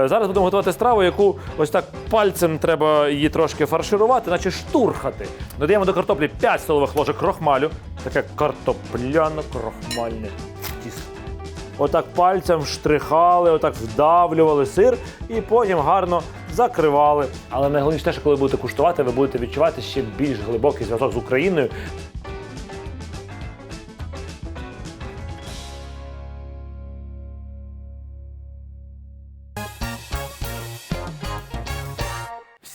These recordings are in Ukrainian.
Е, Зараз будемо готувати страву, яку ось так пальцем треба її трошки фарширувати, наче штурхати. Додаємо до картоплі 5 столових ложок крохмалю. Таке картопляно-крохмальне тісто. Отак пальцем штрихали, отак вдавлювали сир і потім гарно закривали. Але найголовніше що коли будете куштувати, ви будете відчувати ще більш глибокий зв'язок з Україною.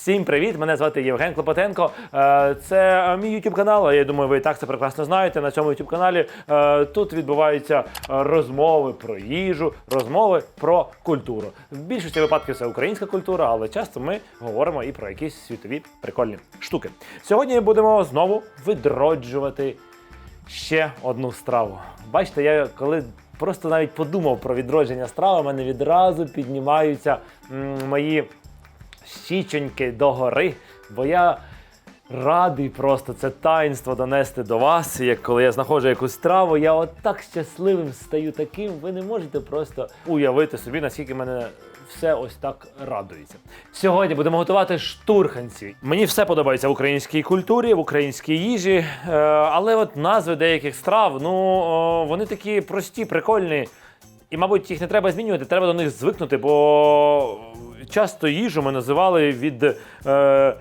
Всім привіт! Мене звати Євген Клопотенко. Е, Це мій YouTube канал. Я думаю, ви і так це прекрасно знаєте. На цьому YouTube каналі е, тут відбуваються розмови про їжу, розмови про культуру. В більшості випадків це українська культура, але часто ми говоримо і про якісь світові прикольні штуки. Сьогодні будемо знову відроджувати ще одну страву. Бачите, я коли просто навіть подумав про відродження страви, у мене відразу піднімаються м, мої щічоньки догори, бо я радий просто це таїнство донести до вас. Як коли я знаходжу якусь страву, я от так щасливим стаю таким. Ви не можете просто уявити собі, наскільки мене. Все ось так радується. Сьогодні будемо готувати штурханці. Мені все подобається в українській культурі, в українській їжі, е, але от назви деяких страв, ну вони такі прості, прикольні. І, мабуть, їх не треба змінювати, треба до них звикнути, бо часто їжу ми називали від, е,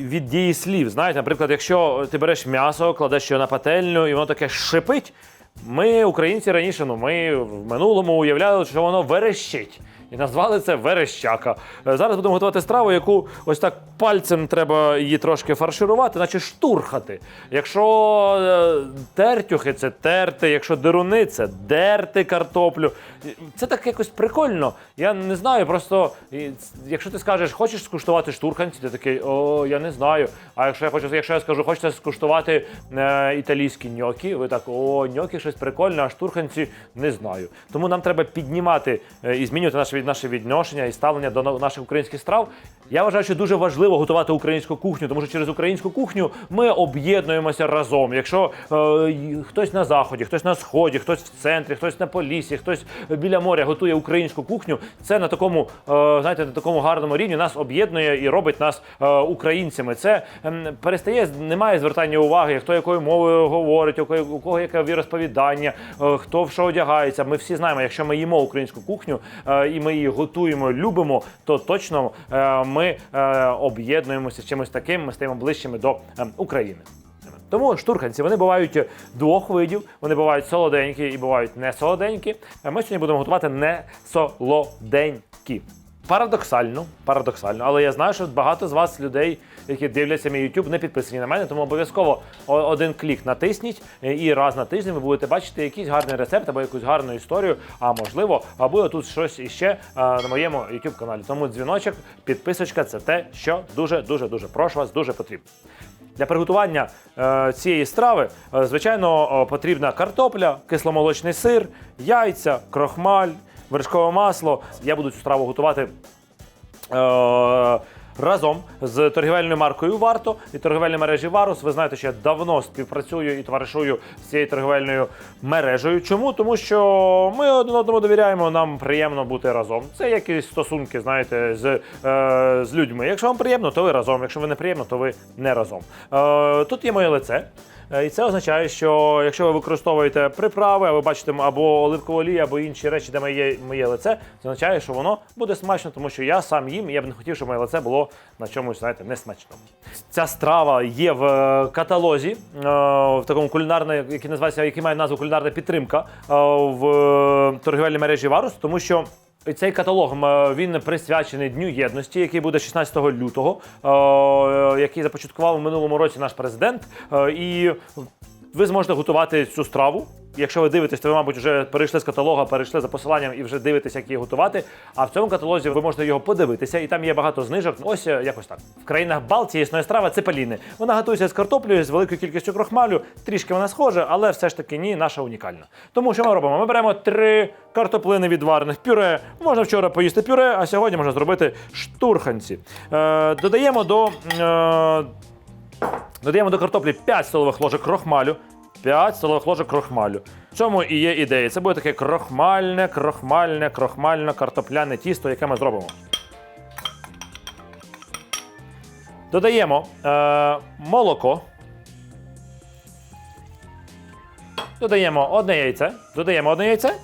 від дії слів. Знаєте, наприклад, якщо ти береш м'ясо, кладеш його на пательню і воно таке шипить. Ми, українці, раніше, ну ми в минулому уявляли, що воно верещить. І назвали це верещака. Е, Зараз будемо готувати страву, яку ось так пальцем треба її трошки фарширувати, наче штурхати. Якщо е, тертюхи це терти, якщо деруни це дерти картоплю. Це так якось прикольно. Я не знаю, просто якщо ти скажеш, хочеш скуштувати штурханці, ти такий, о, я не знаю. А якщо я хочу, якщо я скажу, хочете скуштувати е, італійські ньокі, ви так, о, ньокі щось прикольне, а штурханці не знаю. Тому нам треба піднімати е, і змінювати наше, наше відношення і ставлення до наших українських страв. Я вважаю, що дуже важливо готувати українську кухню, тому що через українську кухню ми об'єднуємося разом. Якщо е, хтось на заході, хтось на сході, хтось в центрі, хтось на полісі, хтось біля моря готує українську кухню, це на такому, е, знаєте, на такому гарному рівні нас об'єднує і робить нас е, українцями. Це ем, перестає немає звертання уваги, хто якою мовою говорить, у кого, у кого яке віросповідання, е, хто в що одягається. Ми всі знаємо, якщо ми їмо українську кухню е, і ми її готуємо, любимо, то точно е, ми е, об'єднуємося з чимось таким, ми стаємо ближчими до е, України. Тому штурханці вони бувають двох видів. Вони бувають солоденькі і бувають не солоденькі. Ми сьогодні будемо готувати не солоденькі. Парадоксально, парадоксально, але я знаю, що багато з вас людей, які дивляться мій YouTube, не підписані на мене, тому обов'язково один клік натисніть е, і раз на тиждень ви будете бачити якийсь гарний рецепт або якусь гарну історію. А можливо, або тут щось іще е, на моєму YouTube каналі. Тому дзвіночок, підписочка це те, що дуже дуже дуже прошу вас, дуже потрібно. Для приготування е, цієї страви, звичайно, потрібна картопля, кисломолочний сир, яйця, крохмаль, вершкове масло. Я буду цю страву готувати. Е, Разом з торгівельною маркою Варто і торгівельної мережі Варус. Ви знаєте, що я давно співпрацюю і товаришую з цією торгівельною мережею. Чому? Тому що ми один одному довіряємо, нам приємно бути разом. Це якісь стосунки, знаєте, з, е, з людьми. Якщо вам приємно, то ви разом. Якщо ви не приємно, то ви не разом. Е, тут є моє лице. Е, І це означає, що якщо ви використовуєте приправи, а ви бачите або оливкову олію, або інші речі, де моє, моє лице, це означає, що воно буде смачно, тому що я сам їм, і я б не хотів, щоб моє лице було на чомусь, знаєте, несмачному. Ця страва є в е, каталозі, е, в такому кулінарному, який називається, який має назву кулінарна підтримка в торгівельній мережі Варус, тому що. Цей каталог він присвячений Дню єдності, який буде 16 лютого, е, який започаткував в минулому році наш президент. Е, І ви зможете готувати цю страву. Якщо ви дивитесь, то ви, мабуть, вже перейшли з каталога, перейшли за посиланням і вже дивитесь, як її готувати. А в цьому каталозі ви можете його подивитися, і там є багато знижок. Ось е, якось так. В країнах Балтії існує страва цепеліни. Вона готується з картоплею, з великою кількістю крохмалю. Трішки вона схожа, але все ж таки ні, наша унікальна. Тому що ми робимо? Ми беремо три картоплини відварених пюре. Можна вчора поїсти пюре, а сьогодні можна зробити штурханці. Е, додаємо до. Е, Додаємо до картоплі 5 столових ложок крохмалю. 5 столових ложок крохмалю. В цьому і є ідея. Це буде таке крохмальне, крохмальне, крохмально картопляне тісто, яке ми зробимо. Додаємо е, молоко. Додаємо одне яйце. Додаємо одне яйце.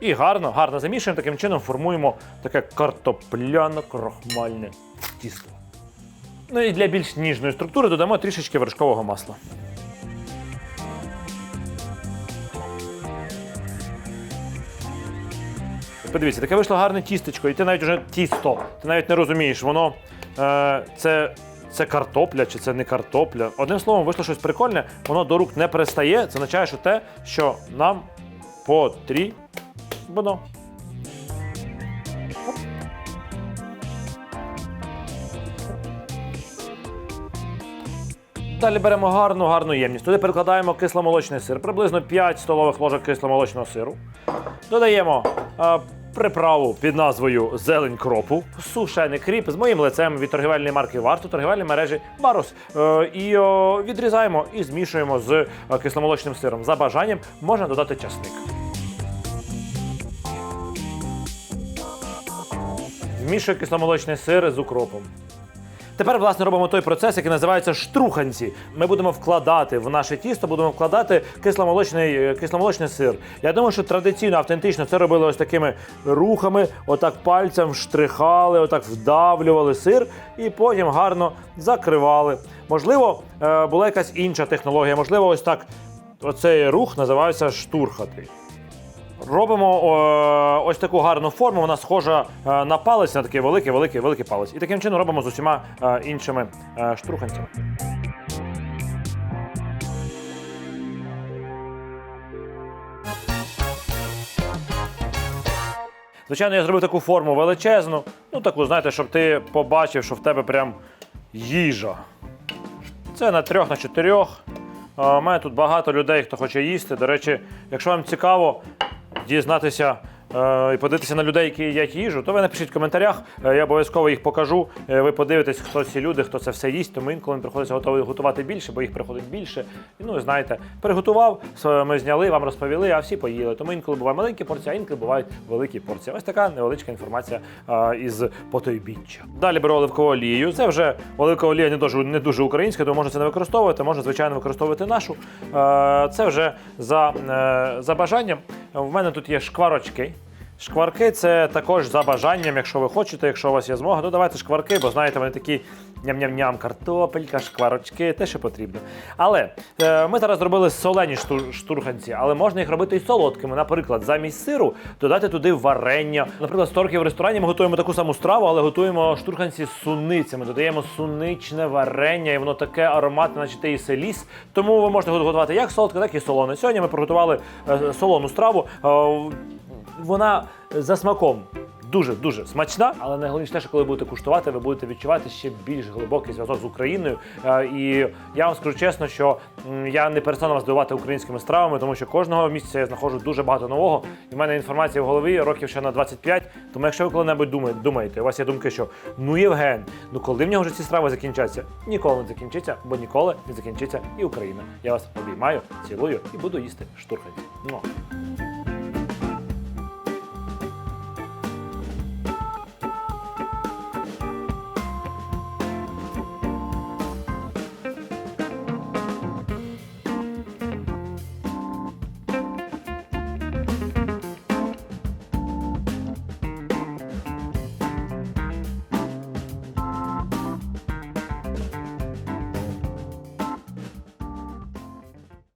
І гарно, гарно замішуємо. Таким чином формуємо таке картопляно-крохмальне тісто. Ну і для більш ніжної структури додамо трішечки вершкового масла. Подивіться, таке вийшло гарне тістечко, і ти навіть вже тісто. Ти навіть не розумієш, воно е, це, це картопля чи це не картопля. Одним словом, вийшло щось прикольне, воно до рук не пристає. Це означає, що те, що нам потрібно. Далі беремо гарну, гарну ємність. Туди перекладаємо кисломолочний сир, приблизно 5 столових ложок кисломолочного сиру. Додаємо е, приправу під назвою зелень кропу, сушений кріп з моїм лицем від торгівельної марки Варто, торгівельної мережі Барус. Е, і о, відрізаємо і змішуємо з е, кисломолочним сиром. За бажанням можна додати часник. Змішую кисломолочний сир з укропом. Тепер, власне, робимо той процес, який називається штруханці. Ми будемо вкладати в наше тісто, будемо вкладати кисломолочний, е, кисломолочний сир. Я думаю, що традиційно, автентично це робили ось такими рухами, отак пальцем штрихали, отак вдавлювали сир і потім гарно закривали. Можливо, е, була якась інша технологія, можливо, ось так. Оцей рух називається штурхати. Робимо о, ось таку гарну форму. Вона схожа е, на палець, на такий великий, великий, великий палець. І таким чином робимо з усіма е, іншими е, штруханцями. Звичайно, я зробив таку форму величезну. Ну, таку, знаєте, щоб ти побачив, що в тебе прям їжа. Це на трьох, на чотирьох. У мене тут багато людей, хто хоче їсти. До речі, якщо вам цікаво дізнатися і подивитися на людей, які їдять їжу, то ви напишіть в коментарях. Е, я обов'язково їх покажу. Е, ви подивитесь, хто ці люди, хто це все їсть. Тому інколи приходиться готові готувати більше, бо їх приходить більше. І, ну, знаєте, приготував, ми зняли, вам розповіли, а всі поїли. Тому інколи бувають маленькі порції, а інколи бувають великі порції. Ось така невеличка інформація е, із потойбіччя. Далі беру оливкову олію. Це вже оливкова олія не дуже, не дуже українська, тому можна це не використовувати, можна, звичайно, використовувати нашу. Е, Це вже за, е, за бажанням. В мене тут є шкварочки. Шкварки це також за бажанням, якщо ви хочете, якщо у вас є змога, додавайте шкварки, бо знаєте, вони такі ням-ням-ням, картопелька, шкварочки, те, що потрібно. Але е, ми зараз зробили солені шту- штурханці, але можна їх робити і солодкими. Наприклад, замість сиру додати туди варення. Наприклад, з в ресторані ми готуємо таку саму страву, але готуємо штурханці з суницями. Додаємо суничне варення, і воно таке ароматне, наче те і селіс. Тому ви можете готувати як солодке, так і солоне. Сьогодні ми приготували е, солону страву. Е, вона за смаком дуже дуже смачна, але найголовніше що коли будете куштувати, ви будете відчувати ще більш глибокий зв'язок з Україною. Е, І я вам скажу чесно, що я не перестану вас дивувати українськими стравами, тому що кожного місяця я знаходжу дуже багато нового. І в мене інформація в голові років ще на 25. Тому якщо ви коли-небудь думаєте, думаєте, у вас є думки, що ну Євген, ну коли в нього вже ці страви закінчаться? Ніколи не закінчиться, бо ніколи не закінчиться і Україна. Я вас обіймаю, цілую і буду їсти штурханці.